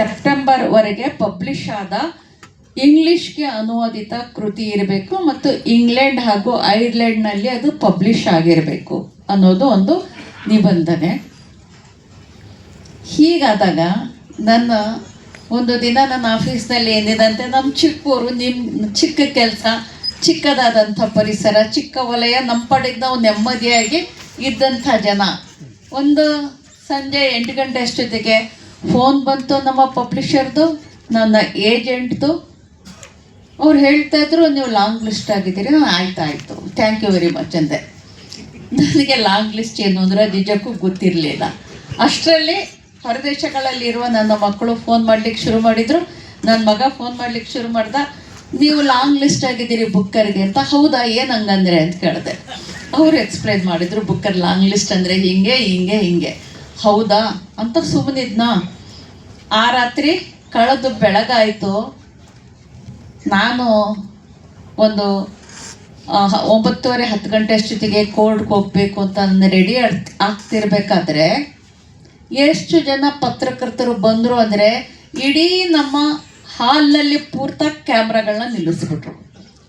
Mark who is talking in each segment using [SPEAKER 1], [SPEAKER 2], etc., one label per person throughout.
[SPEAKER 1] ಸೆಪ್ಟೆಂಬರ್ವರೆಗೆ ಪಬ್ಲಿಷ್ ಆದ ಇಂಗ್ಲಿಷ್ಗೆ ಅನುವಾದಿತ ಕೃತಿ ಇರಬೇಕು ಮತ್ತು ಇಂಗ್ಲೆಂಡ್ ಹಾಗೂ ಐರ್ಲೆಂಡ್ನಲ್ಲಿ ಅದು ಪಬ್ಲಿಷ್ ಆಗಿರಬೇಕು ಅನ್ನೋದು ಒಂದು ನಿಬಂಧನೆ. ಹೀಗಾದಾಗ ನನ್ನ ಒಂದು ದಿನ ನನ್ನ ಆಫೀಸ್ನಲ್ಲಿ ಏನಿದಂತೆ ನಮ್ಮ ಚಿಕ್ಕವರು ನಿಮ್ಮ ಚಿಕ್ಕ ಕೆಲಸ, ಚಿಕ್ಕದಾದಂಥ ಪರಿಸರ, ಚಿಕ್ಕ ವಲಯ, ನಮ್ಮ ಪಡೆಗೆ ನಾವು ನೆಮ್ಮದಿಯಾಗಿ ಇದ್ದಂಥ ಜನ. ಒಂದು ಸಂಜೆ ಎಂಟು ಗಂಟೆ ಅಷ್ಟೊತ್ತಿಗೆ ಫೋನ್ ಬಂತು ನಮ್ಮ ಪಬ್ಲಿಷರ್ದು, ನನ್ನ ಏಜೆಂಟ್ದು. ಅವ್ರು ಹೇಳ್ತಾ ಇದ್ರು, ನೀವು ಲಾಂಗ್ ಲಿಸ್ಟ್ ಆಗಿದ್ದೀರಿ. ನಾನು ಆಯ್ತು, ಆಯಿತು. ಥ್ಯಾಂಕ್ ಯು ವೆರಿ ಮಚ್ ಅಂದೆ. ನನಗೆ ಲಾಂಗ್ ಲಿಸ್ಟ್ ಏನು ಅಂದರೆ ನಿಜಕ್ಕೂ ಗೊತ್ತಿರಲಿಲ್ಲ. ಅಷ್ಟರಲ್ಲಿ ಹೊರದೇಶಗಳಲ್ಲಿರುವ ನನ್ನ ಮಕ್ಕಳು ಫೋನ್ ಮಾಡ್ಲಿಕ್ಕೆ ಶುರು ಮಾಡಿದರು. ನನ್ನ ಮಗ ಫೋನ್ ಮಾಡ್ಲಿಕ್ಕೆ ಶುರು ಮಾಡ್ದ, ನೀವು ಲಾಂಗ್ ಲಿಸ್ಟ್ ಆಗಿದ್ದೀರಿ ಬುಕ್ಕರ್ಗೆ ಅಂತ. ಹೌದಾ, ಏನು ಹಂಗಂದ್ರೆ ಅಂತ ಕೇಳಿದೆ. ಅವರು ಎಕ್ಸ್ಪ್ಲೈನ್ ಮಾಡಿದರು, ಬುಕ್ಕರ್ ಲಾಂಗ್ ಲಿಸ್ಟ್ ಅಂದರೆ ಹಿಂಗೆ ಹಿಂಗೆ ಹಿಂಗೆ. ಹೌದಾ? ಅಂತ ಸುಮ್ಮನಿದ್ನ ಆ ರಾತ್ರಿ ಕಳೆದು ಬೆಳಗಾಯಿತು. ನಾನು ಒಂದು ಒಂಬತ್ತುವರೆ, ಹತ್ತು ಗಂಟೆ ಅಷ್ಟೊತ್ತಿಗೆ ಕೋರ್ಟ್ಗೆ ಹೋಗಬೇಕು ಅಂತ ನಾನು ರೆಡಿ ಆಗ್ತಿರ್ಬೇಕಾದ್ರೆ ಎಷ್ಟು ಜನ ಪತ್ರಕರ್ತರು ಬಂದರು ಅಂದರೆ ಇಡೀ ನಮ್ಮ ಹಾಲ್ನಲ್ಲಿ ಪೂರ್ತ ಕ್ಯಾಮ್ರಾಗಳನ್ನ ನಿಲ್ಲಿಸ್ಬಿಟ್ರು.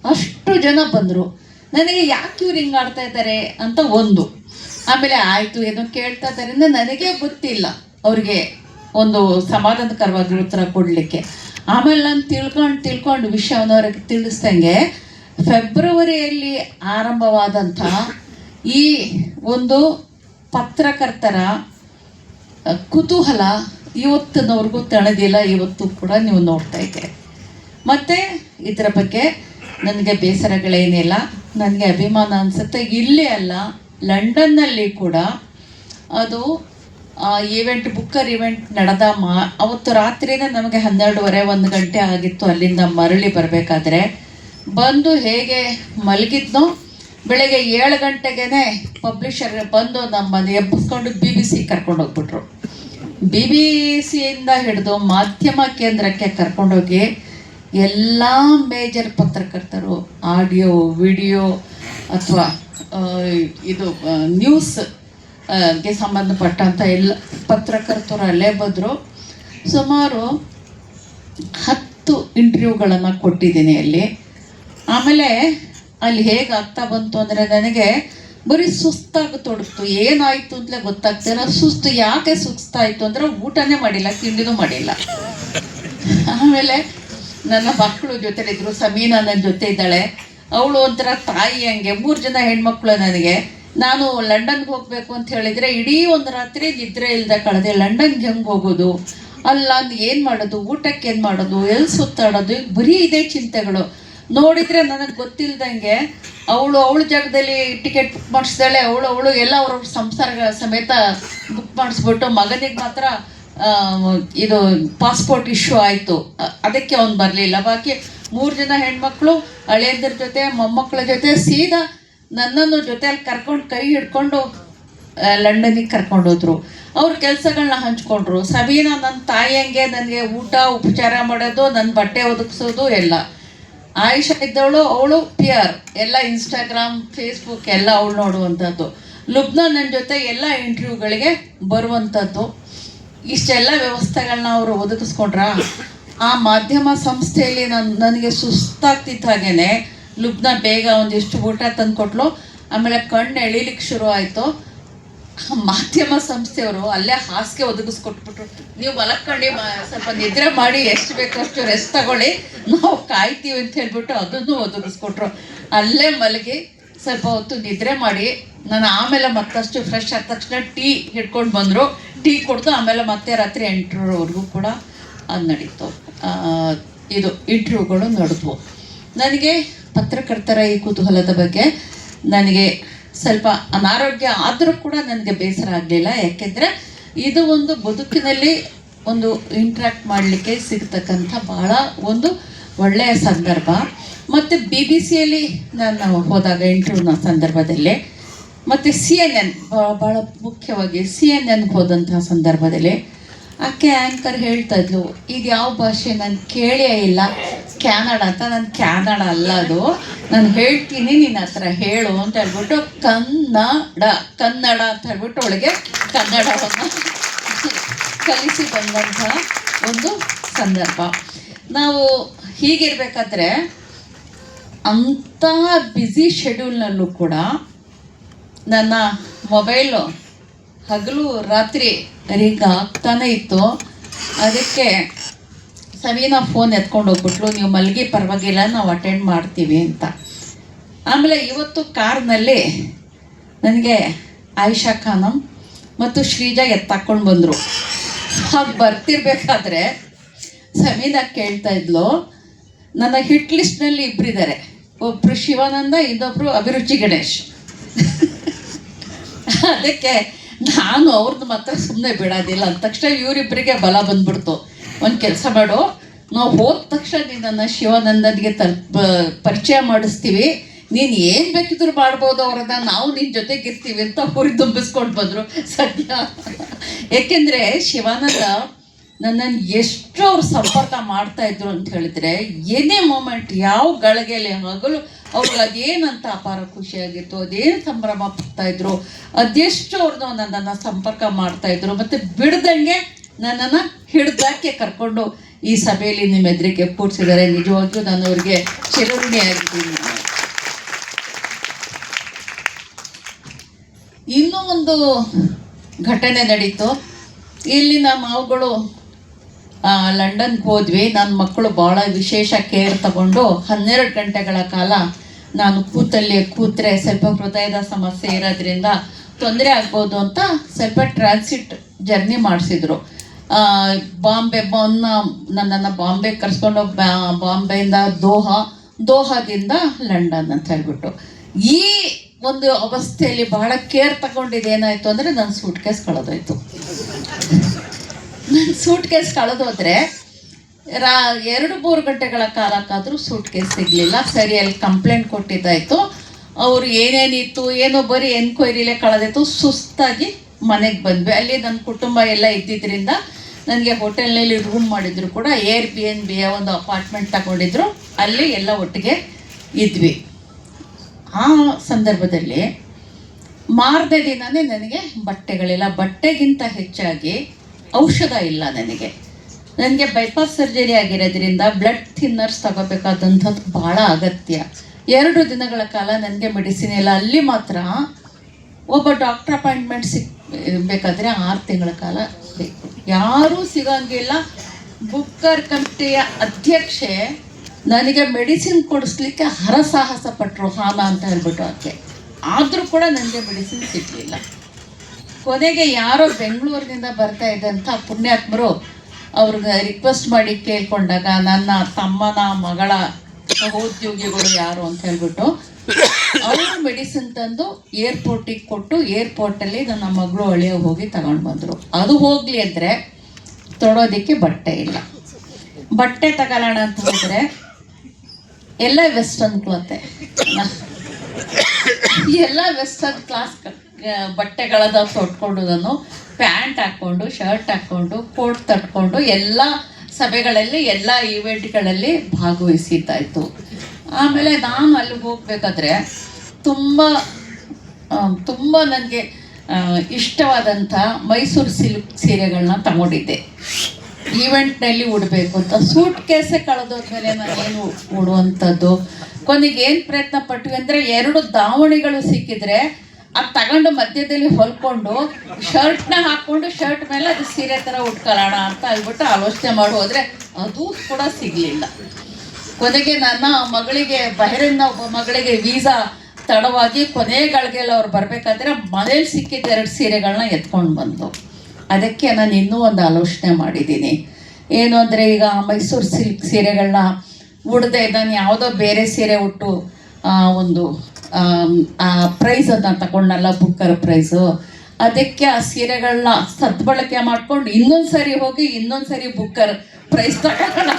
[SPEAKER 1] ಅಷ್ಟು ಜನ ಬಂದರು. ನನಗೆ ಯಾಕೆ ಇವ್ರು ಹಿಂಗಾಡ್ತಾ ಇದ್ದಾರೆ ಅಂತ ಒಂದು. ಆಮೇಲೆ ಆಯಿತು, ಏನೋ ಕೇಳ್ತಾ ಇದ್ದಾರೆ ನನಗೆ ಗೊತ್ತಿಲ್ಲ ಅವ್ರಿಗೆ ಒಂದು ಸಮಾಧಾನಕರವಾಗಿ ಉತ್ತರ ಕೊಡಲಿಕ್ಕೆ. ಆಮೇಲೆ ನಾನು ತಿಳ್ಕೊಂಡು ತಿಳ್ಕೊಂಡು ವಿಷಯವನ್ನು ಅವ್ರಿಗೆ ತಿಳಿಸ್ದಂಗೆ, ಫೆಬ್ರವರಿಯಲ್ಲಿ ಆರಂಭವಾದಂಥ ಈ ಒಂದು ಪತ್ರಕರ್ತರ ಕುತೂಹಲ ಇವತ್ತಿನವ್ರಿಗೂ ತಣದಿಲ್ಲ ಇವತ್ತು ಕೂಡ ನೀವು ನೋಡ್ತಾ ಇದ್ದೀರಿ. ಮತ್ತು ಇದರ ಬಗ್ಗೆ ನನಗೆ ಬೇಸರಗಳೇನಿಲ್ಲ, ನನಗೆ ಅಭಿಮಾನ ಅನಿಸುತ್ತೆ. ಇಲ್ಲೇ ಅಲ್ಲ ಲಂಡನ್ನಲ್ಲಿ ಕೂಡ ಅದು ಈವೆಂಟ್ ಬುಕ್ಕರ್ ಇವೆಂಟ್ ನಡೆದ ಮಾ, ಅವತ್ತು ರಾತ್ರಿನೇ ನಮಗೆ ಹನ್ನೆರಡುವರೆ, ಒಂದು ಗಂಟೆ ಆಗಿತ್ತು ಅಲ್ಲಿಂದ ಮರಳಿ ಬರಬೇಕಾದ್ರೆ. ಬಂದು ಹೇಗೆ ಮಲಗಿದ್ನೋ, ಬೆಳಗ್ಗೆ ಏಳು ಗಂಟೆಗೆ ಪಬ್ಲಿಷರ್ ಬಂದು ನಮ್ಮನ್ನು ಎಬ್ಬಿಸ್ಕೊಂಡು ಬಿ ಬಿ ಸಿ ಕರ್ಕೊಂಡು ಹೋಗ್ಬಿಟ್ರು. ಬಿ ಬಿ ಸಿಯಿಂದ ಹಿಡಿದು ಮಾಧ್ಯಮ ಕೇಂದ್ರಕ್ಕೆ ಕರ್ಕೊಂಡೋಗಿ ಎಲ್ಲ ಮೇಜರ್ ಪತ್ರಕರ್ತರು ಆಡಿಯೋ ವಿಡಿಯೋ ಅಥವಾ ಇದು ನ್ಯೂಸ್ಗೆ ಸಂಬಂಧಪಟ್ಟಂಥ ಎಲ್ಲ ಪತ್ರಕರ್ತರು ಅಲ್ಲೇ ಬಂದರು. ಸುಮಾರು ಹತ್ತು ಇಂಟರ್ವ್ಯೂಗಳನ್ನು ಕೊಟ್ಟಿದ್ದೀನಿ ಅಲ್ಲಿ. ಆಮೇಲೆ ಅಲ್ಲಿ ಹೇಗೆ ಆಗ್ತಾ ಬಂತು ಅಂದರೆ ನನಗೆ ಬರೀ ಸುಸ್ತಾಗಿ ತೊಡಗ್ತು ಏನಾಯಿತು ಅಂತಲೇ ಗೊತ್ತಾಗ್ತಿಲ್ಲ ಸುಸ್ತು ಯಾಕೆ ಸುಸ್ತಾಯಿತು ಅಂದರೆ ಊಟನೇ ಮಾಡಿಲ್ಲ, ತಿಂಡಿನೂ ಮಾಡಿಲ್ಲ. ಆಮೇಲೆ ನನ್ನ ಮಕ್ಕಳು ಜೊತೆಲಿದ್ರು ಸಮೀನಾ ನನ್ನ ಜೊತೆ ಇದ್ದಾಳೆ. ಅವಳು ಒಂಥರ ತಾಯಿ ಹಂಗೆ. ಮೂರು ಜನ ಹೆಣ್ಮಕ್ಳು ನನಗೆ. ನಾನು ಲಂಡನ್ಗೆ ಹೋಗಬೇಕು ಅಂತ ಹೇಳಿದರೆ ಇಡೀ ಒಂದು ರಾತ್ರಿ ನಿದ್ರೆ ಇಲ್ಲದೆ ಕಳೆದೆ. ಲಂಡನ್ಗೆ ಹೆಂಗೆ ಹೋಗೋದು? ಅಲ್ಲ ಏನು ಮಾಡೋದು? ಊಟಕ್ಕೆ ಏನು ಮಾಡೋದು? ಎಲ್ಲಿ ಸುತ್ತಾಡೋದು? ಈಗ ಬರೀ ಇದೇ ಚಿಂತೆಗಳು. ನೋಡಿದರೆ ನನಗೆ ಗೊತ್ತಿಲ್ದಂಗೆ ಅವಳು ಅವಳ ಜಾಗದಲ್ಲಿ ಟಿಕೆಟ್ ಬುಕ್ ಮಾಡಿಸ್ದಾಳೆ ಅವಳು ಅವಳು ಎಲ್ಲ ಅವ್ರ ಸಂಸಾರಗಳ ಸಮೇತ ಬುಕ್ ಮಾಡಿಸ್ಬಿಟ್ಟು ಮಗನಿಗೆ ಮಾತ್ರ ಇದು ಪಾಸ್ಪೋರ್ಟ್ ಇಶ್ಯೂ ಆಯಿತು. ಅದಕ್ಕೆ ಅವ್ನು ಬರಲಿಲ್ಲ. ಬಾಕಿ ಮೂರು ಜನ ಹೆಣ್ಮಕ್ಳು ಹಳೆಯದ್ರ ಜೊತೆ ಮೊಮ್ಮಕ್ಕಳ ಜೊತೆ ಸೀದಾ ನನ್ನನ್ನು ಜೊತೆಯಲ್ಲಿ ಕರ್ಕೊಂಡು ಕೈ ಹಿಡ್ಕೊಂಡು ಲಂಡನಿಗೆ ಕರ್ಕೊಂಡು ಹೋದ್ರು. ಅವ್ರ ಕೆಲಸಗಳನ್ನ ಹಂಚ್ಕೊಂಡ್ರು. ಸಬೀನಾ ನನ್ನ ತಾಯಿಯಂಗೆ ನನಗೆ ಊಟ, ಉಪಚಾರ ಮಾಡೋದು ನನ್ನ ಬಟ್ಟೆ ಒದಗಿಸೋದು ಎಲ್ಲ. ಆಯುಷ ಇದ್ದವಳು, ಅವಳು ಪಿಯರ್ ಎಲ್ಲ ಇನ್ಸ್ಟಾಗ್ರಾಮ್, ಫೇಸ್ಬುಕ್ ಎಲ್ಲ ಅವಳು ನೋಡುವಂಥದ್ದು. ಲುಬ್ನ ನನ್ನ ಜೊತೆ ಎಲ್ಲ ಇಂಟರ್ವ್ಯೂಗಳಿಗೆ ಬರುವಂಥದ್ದು. ಇಷ್ಟೆಲ್ಲ ವ್ಯವಸ್ಥೆಗಳನ್ನ ಅವರು ಒದಗಿಸ್ಕೊಂಡ್ರ? ಆ ಮಾಧ್ಯಮ ಸಂಸ್ಥೆಯಲ್ಲಿ ನಾನು, ನನಗೆ ಸುಸ್ತಾಗ್ತಿದ್ದ ಹಾಗೇನೆ. ಲುಬ್ನ ಬೇಗ ಒಂದಿಷ್ಟು ಊಟ ತಂದು ಕೊಟ್ಲು ಆಮೇಲೆ ಕಣ್ಣು ಎಳಿಲಿಕ್ಕೆ ಶುರು ಆಯಿತು. ಮಾಧ್ಯಮ ಸಂಸ್ಥೆಯವರು ಅಲ್ಲೇ ಹಾಸಿಗೆ ಒದಗಿಸ್ಕೊಟ್ಬಿಟ್ರು. ನೀವು ಮಲಕ್ಕೊಂಡು ಸ್ವಲ್ಪ ನಿದ್ರೆ ಮಾಡಿ, ಎಷ್ಟು ಬೇಕೋ ಅಷ್ಟು ರೆಸ್ಟ್ ತಗೊಳ್ಳಿ. ನಾವು ಕಾಯ್ತೀವಿ ಅಂತ ಹೇಳ್ಬಿಟ್ಟು ಅದನ್ನು ಒದಗಿಸ್ಕೊಟ್ರು. ಅಲ್ಲೇ ಮಲಗಿ ಸ್ವಲ್ಪ ಹೊತ್ತು ನಿದ್ರೆ ಮಾಡಿ. ನಾನು ಆಮೇಲೆ ಮತ್ತಷ್ಟು ಫ್ರೆಶ್ ಆದ ತಕ್ಷಣ ಟೀ ಹಿಡ್ಕೊಂಡು ಬಂದರು. ಟೀ ಕೊಡ್ತು ಆಮೇಲೆ ಮತ್ತೆ ರಾತ್ರಿ ಎಂಟರವರೆಗೂ ಕೂಡ ಅದು ನಡೀತು ಇದು ಇಂಟರ್ವ್ಯೂಗಳು ನಡೆದ್ವು. ನನಗೆ ಪತ್ರಕರ್ತರ ಈ ಕುತೂಹಲದ ಬಗ್ಗೆ ನನಗೆ ಸ್ವಲ್ಪ ಅನಾರೋಗ್ಯ ಆದರೂ ಕೂಡ ನನಗೆ ಬೇಸರ ಆಗಲಿಲ್ಲ. ಯಾಕೆಂದರೆ ಇದು ಒಂದು ಬದುಕಿನಲ್ಲಿ ಒಂದು ಇಂಟ್ರ್ಯಾಕ್ಟ್ ಮಾಡಲಿಕ್ಕೆ ಸಿಗ್ತಕ್ಕಂಥ ಭಾಳ ಒಂದು ಒಳ್ಳೆಯ ಸಂದರ್ಭ. ಮತ್ತು ಬಿ ಬಿ ಸಿಯಲ್ಲಿ ನಾನು ಹೋದಾಗ ಇಂಟರ್ವ್ಯೂನ ಸಂದರ್ಭದಲ್ಲಿ, ಮತ್ತು ಸಿ ಎನ್ ಎನ್ ಭಾಳ ಮುಖ್ಯವಾಗಿ ಸಿ ಎನ್ ಎನ್ಗೆ ಹೋದಂತಹ ಸಂದರ್ಭದಲ್ಲಿ ಆಕೆ ಆ್ಯಂಕರ್ ಹೇಳ್ತಾ ಇದ್ಲು? ಇದು ಯಾವ ಭಾಷೆ ನಾನು ಕೇಳೇ ಇಲ್ಲ. ಕ್ಯಾನಡ ಅಂತ ನಾನು ಕ್ಯಾನಡ ಅಲ್ಲ ಅದು. ನಾನು ಹೇಳ್ತೀನಿ ನಿನ್ನ ಹತ್ರ, ಹೇಳು ಅಂತ ಹೇಳ್ಬಿಟ್ಟು ಕನ್ನಡ ಕನ್ನಡ ಅಂತ ಹೇಳ್ಬಿಟ್ಟು ಅವಳಿಗೆ ಕನ್ನಡವನ್ನು ಕಲಿಸಿ ಬಂದಂತಹ ಒಂದು ಸಂದರ್ಭ. ನಾವು ಹೀಗಿರ್ಬೇಕಾದ್ರೆ ಅಂಥ ಬ್ಯುಸಿ ಶೆಡ್ಯೂಲ್ನಲ್ಲೂ ಕೂಡ ನನ್ನ ಮೊಬೈಲು ಹಗಲು ರಾತ್ರಿ ರಿಂಗ್ ಆಗ್ತಾನೆ ಇತ್ತು. ಅದಕ್ಕೆ ಸವೀನಾ ಫೋನ್ ಎತ್ಕೊಂಡು ಹೋಗ್ಬಿಟ್ಲು. ನೀವು ಮಲ್ಗಿ, ಪರವಾಗಿಲ್ಲ, ನಾವು ಅಟೆಂಡ್ ಮಾಡ್ತೀವಿ ಅಂತ. ಆಮೇಲೆ ಇವತ್ತು ಕಾರ್ನಲ್ಲಿ ನನಗೆ ಆಯಿಷಾ ಖಾನಂ ಮತ್ತು ಶ್ರೀಜಾ ಎತ್ತಾಕೊಂಡು ಬಂದರು. ಹಾಗೆ ಬರ್ತಿರ್ಬೇಕಾದ್ರೆ ಸಮೀನಾ ಕೇಳ್ತಾ ಇದ್ಲು, ನನ್ನ ಹಿಟ್ ಲಿಸ್ಟ್ನಲ್ಲಿ ಇಬ್ಬರಿದ್ದಾರೆ ಒಬ್ಬರು ಶಿವಾನಂದ ಇನ್ನೊಬ್ಬರು ಅಭಿರುಚಿ ಗಣೇಶ್. ಅದಕ್ಕೆ ನಾನು ಅವ್ರದ್ದು ಮಾತ್ರ ಸುಮ್ಮನೆ ಬಿಡೋದಿಲ್ಲ. ಅಂದ ತಕ್ಷಣ ಇವರಿಬ್ಬರಿಗೆ ಬಲ ಬಂದ್ಬಿಡ್ತು. ಒಂದು ಕೆಲಸ ಮಾಡು. ನಾವು ಹೋದ ತಕ್ಷಣ ನಿನ್ನನ್ನು ಶಿವಾನಂದನಿಗೆ ತಲುಪ ಪರಿಚಯ ಮಾಡಿಸ್ತೀವಿ. ನೀನು ಏನು ಬೇಕಿದ್ರು ಮಾಡ್ಬೋದು ಅವ್ರನ್ನ. ನಾವು ನಿನ್ನ ಜೊತೆಗೆ ಇರ್ತೀವಿ ಅಂತ ಹುರಿದುಂಬಿಸ್ಕೊಂಡು ಬಂದರು. ಸದ್ಯ. ಏಕೆಂದರೆ ಶಿವಾನಂದ ನನ್ನನ್ನು ಎಷ್ಟು ಅವ್ರು ಸಂಪರ್ಕ ಮಾಡ್ತಾ ಇದ್ರು ಅಂತ ಹೇಳಿದ್ರೆ ಏನೇ ಮೂಮೆಂಟ್ ಯಾವ ಗಳಿಗೆಯಲ್ಲಿ ಮಗಳು ಅವ್ರಿಗೆ ಅದೇನಂತ ಅಪಾರ ಖುಷಿಯಾಗಿತ್ತು ಅದೇನು ಸಂಭ್ರಮ ಪಡ್ತಾ ಇದ್ರು ಅದೆಷ್ಟು ಅವ್ರನ್ನ ನನ್ನನ್ನು ಸಂಪರ್ಕ ಮಾಡ್ತಾ ಇದ್ರು ಮತ್ತೆ ಬಿಡ್ದಂಗೆ ನನ್ನನ್ನು ಹಿಡ್ದಾಕೆ ಕರ್ಕೊಂಡು ಈ ಸಭೆಯಲ್ಲಿ ನಿಮ್ಮ ಎದುರಿಗೆ ಕೂಡಿಸಿದ್ದಾರೆ ನಿಜವಾಗ್ಲೂ ನಾನು ಅವ್ರಿಗೆ ಚಿರಋಣಿಯಾಗಿದ್ದೀನಿ ಇನ್ನೂ ಒಂದು ಘಟನೆ ನಡೀತು. ಇಲ್ಲಿನ ಮಾವುಗಳು ಆ, ಲಂಡನ್ಗೆ ಹೋದ್ವಿ. ನನ್ನ ಮಕ್ಕಳು ಭಾಳ ವಿಶೇಷ ಕೇರ್ ತಗೊಂಡು ಹನ್ನೆರಡು ಗಂಟೆಗಳ ಕಾಲ ನಾನು ಕೂತಲ್ಲಿ ಕೂತ್ರೆ ಸ್ವಲ್ಪ ಹೃದಯದ ಸಮಸ್ಯೆ ಇರೋದ್ರಿಂದ ತೊಂದರೆ ಆಗ್ಬೋದು ಅಂತ ಸ್ವಲ್ಪ ಟ್ರಾನ್ಸಿಟ್ ಜರ್ನಿ ಮಾಡಿಸಿದ್ರು. ಬಾಂಬೆ ಬಾನ್ನ ನನ್ನನ್ನು ಬಾಂಬೆ ಕರ್ಸ್ಕೊಂಡು ಬಾಂಬೆಯಿಂದ ದೋಹಾ, ದೋಹಾದಿಂದ ಲಂಡನ್ ಅಂತ ಹೇಳ್ಬಿಟ್ಟು. ಈ ಒಂದು ಅವಸ್ಥೆಯಲ್ಲಿ ಬಹಳ ಕೇರ್ ತಗೊಂಡಿದ್ದು ಏನಾಯಿತು ಅಂದರೆ ನನ್ನ ಸೂಟ್ ಕೇಸ್ ಕಳೆದೋಯ್ತು. ಸೂಟ್ ಕೇಸ್ ಕಳೆದೋದ್ರೆ ರಾ, ಎರಡು ಮೂರು ಗಂಟೆಗಳ ಕಾಲಕ್ಕಾದರೂ ಸೂಟ್ ಕೇಸ್ ಸಿಗಲಿಲ್ಲ. ಸರಿ, ಅಲ್ಲಿ ಕಂಪ್ಲೇಂಟ್ ಕೊಟ್ಟಿದ್ದಾಯಿತು. ಅವರು ಏನೇನಿತ್ತು, ಏನೋ ಬರೀ ಎನ್ಕ್ವೈರಿಲೇ ಕಳೆದಿತ್ತು. ಸುಸ್ತಾಗಿ ಮನೆಗೆ ಬಂದ್ವಿ. ಅಲ್ಲಿ ನನ್ನ ಕುಟುಂಬ ಎಲ್ಲ ಇದ್ದಿದ್ದರಿಂದ ನನಗೆ ಹೋಟೆಲ್ನಲ್ಲಿ ರೂಮ್ ಮಾಡಿದ್ರು ಕೂಡ. ಏರ್ ಬಿ ಎನ್ ಬಿಯ ಒಂದು ಅಪಾರ್ಟ್ಮೆಂಟ್ ತಗೊಂಡಿದ್ರು. ಅಲ್ಲಿ ಎಲ್ಲ ಒಟ್ಟಿಗೆ ಇದ್ವಿ. ಆ ಸಂದರ್ಭದಲ್ಲಿ ಮಾರನೇ ದಿನನೇ ನನಗೆ ಬಟ್ಟೆಗಳಿಲ್ಲ. ಬಟ್ಟೆಗಿಂತ ಹೆಚ್ಚಾಗಿ ಔಷಧ ಇಲ್ಲ ನನಗೆ. ನನಗೆ ಬೈಪಾಸ್ ಸರ್ಜರಿ ಆಗಿರೋದ್ರಿಂದ ಬ್ಲಡ್ ಥಿನ್ನರ್ಸ್ ತಗೋಬೇಕಾದಂಥದ್ದು ಭಾಳ ಅಗತ್ಯ. ಎರಡು ದಿನಗಳ ಕಾಲ ನನಗೆ ಮೆಡಿಸಿನ್ ಇಲ್ಲ. ಅಲ್ಲಿ ಮಾತ್ರ ಒಬ್ಬ ಡಾಕ್ಟರ್ ಅಪಾಯಿಂಟ್ಮೆಂಟ್ ಸಿಕ್, ಬೇಕಾದರೆ ಆರು ತಿಂಗಳ ಕಾಲ ಬೇಕು. ಯಾರೂ ಸಿಗೋಂಗಿಲ್ಲ. ಬುಕ್ಕರ್ ಕಮಿಟಿಯ ಅಧ್ಯಕ್ಷೆ ನನಗೆ ಮೆಡಿಸಿನ್ ಕೊಡಿಸ್ಲಿಕ್ಕೆ ಹರಸಾಹಸ ಪಟ್ಟರು ಹಾನ ಅಂತ ಹೇಳ್ಬಿಟ್ಟು ಆಕೆ. ಆದರೂ ಕೂಡ ನನಗೆ ಮೆಡಿಸಿನ್ ಸಿಗಲಿಲ್ಲ. ಕೊನೆಗೆ ಯಾರೋ ಬೆಂಗಳೂರಿನಿಂದ ಬರ್ತಾ ಇದ್ದಂಥ ಪುಣ್ಯಾತ್ಮರು ಅವ್ರಿಗೆ ರಿಕ್ವೆಸ್ಟ್ ಮಾಡಿ ಕೇಳ್ಕೊಂಡಾಗ ನನ್ನ ತಮ್ಮನ ಮಗಳ ಸಹೋದ್ಯೋಗಿಗಳು ಯಾರು ಅಂತ ಹೇಳ್ಬಿಟ್ಟು ಅವರು ಮೆಡಿಸಿನ್ ತಂದು ಏರ್ಪೋರ್ಟಿಗೆ ಕೊಟ್ಟು ಏರ್ಪೋರ್ಟಲ್ಲಿ ನನ್ನ ಮಗಳು ಅಳಿಯ ಹೋಗಿ ತಗೊಂಡು ಬಂದರು. ಅದು ಹೋಗಲಿ ಅಂದರೆ ತೊಡೋದಕ್ಕೆ ಬಟ್ಟೆ ಇಲ್ಲ. ಬಟ್ಟೆ ತಗೊಳ್ಳೋಣ ಅಂತ ಹೋದರೆ ಎಲ್ಲ ವೆಸ್ಟರ್ನ್ ಕ್ಲಾತೆ ಎಲ್ಲ ವೆಸ್ಟರ್ನ್ ಕ್ಲಾಸ್ ಬಟ್ಟೆಗಳದ ತೊಟ್ಕೊಂಡು ನಾನು ಪ್ಯಾಂಟ್ ಹಾಕ್ಕೊಂಡು, ಶರ್ಟ್ ಹಾಕ್ಕೊಂಡು, ಕೋಟ್ ತಟ್ಕೊಂಡು ಎಲ್ಲ ಸಭೆಗಳಲ್ಲಿ, ಎಲ್ಲ ಈವೆಂಟ್ಗಳಲ್ಲಿ ಭಾಗವಹಿಸಿದ್ದಾಯಿತು ಆಮೇಲೆ ನಾನು ಅಲ್ಲಿ ಹೋಗ್ಬೇಕಾದ್ರೆ ತುಂಬ ತುಂಬ ನನಗೆ ಇಷ್ಟವಾದಂಥ ಮೈಸೂರು ಸಿಲ್ಕ್ ಸೀರೆಗಳನ್ನ ತಗೊಂಡಿದ್ದೆ. ಈವೆಂಟ್ನಲ್ಲಿ ಉಡಬೇಕು ಅಂತ, ಸೂಟ್ ಕೇಸೆ ಕಳೆದೋದ್ಮೇಲೆ ನಾನೇನು ಉಡುವಂಥದ್ದು, ಕೊನೆಗೆ ಏನು ಪ್ರಯತ್ನ ಪಟ್ವಿ ಅಂದರೆ ಎರಡು ದಾವಣಿಗಳು ಸಿಕ್ಕಿದ್ರೆ ಅದು ತಗೊಂಡು ಮಧ್ಯದಲ್ಲಿ ಹೊಲ್ಕೊಂಡು ಶರ್ಟ್ನ ಹಾಕ್ಕೊಂಡು ಶರ್ಟ್ ಮೇಲೆ ಅದು ಸೀರೆ ಥರ ಉಟ್ಕೊಳ್ಳೋಣ ಅಂತ ಹೇಳ್ಬಿಟ್ಟು ಆಲೋಚನೆ ಮಾಡಿ ಹೋದರೆ ಅದು ಕೂಡ ಸಿಗಲಿಲ್ಲ. ಕೊನೆಗೆ ನನ್ನ ಮಗಳಿಗೆ ಬಹರೇನ್ನ ಒಬ್ಬ ಮಗಳಿಗೆ ವೀಸಾ ತಡವಾಗಿ ಕೊನೆಗಳಿಗೆಲ್ಲ ಅವ್ರು ಬರಬೇಕಾದ್ರೆ ಮನೇಲಿ ಸಿಕ್ಕಿದ್ದ ಎರಡು ಸೀರೆಗಳನ್ನ ಎತ್ಕೊಂಡು ಬಂದು. ಅದಕ್ಕೆ ನಾನು ಇನ್ನೂ ಒಂದು ಆಲೋಚನೆ ಮಾಡಿದ್ದೀನಿ. ಏನು ಅಂದರೆ ಈಗ ಮೈಸೂರು ಸಿಲ್ಕ್ ಸೀರೆಗಳನ್ನ ಉಡದೆ, ನಾನು ಯಾವುದೋ ಬೇರೆ ಸೀರೆ ಉಟ್ಟು ಒಂದು ಆ ಅದನ್ನ ತಗೊಂಡಲ್ಲ ಬುಕ್ಕರ್ ಪ್ರೈಸು ಅದಕ್ಕೆ ಆ ಸೀರೆಗಳನ್ನ ಸದ್ಬಳಕೆ ಮಾಡ್ಕೊಂಡು ಇನ್ನೊಂದು ಸರಿ ಹೋಗಿ ಇನ್ನೊಂದು ಸರಿ ಬುಕ್ಕರ್ ಪ್ರೈಸ್ ತಗೊಂಡ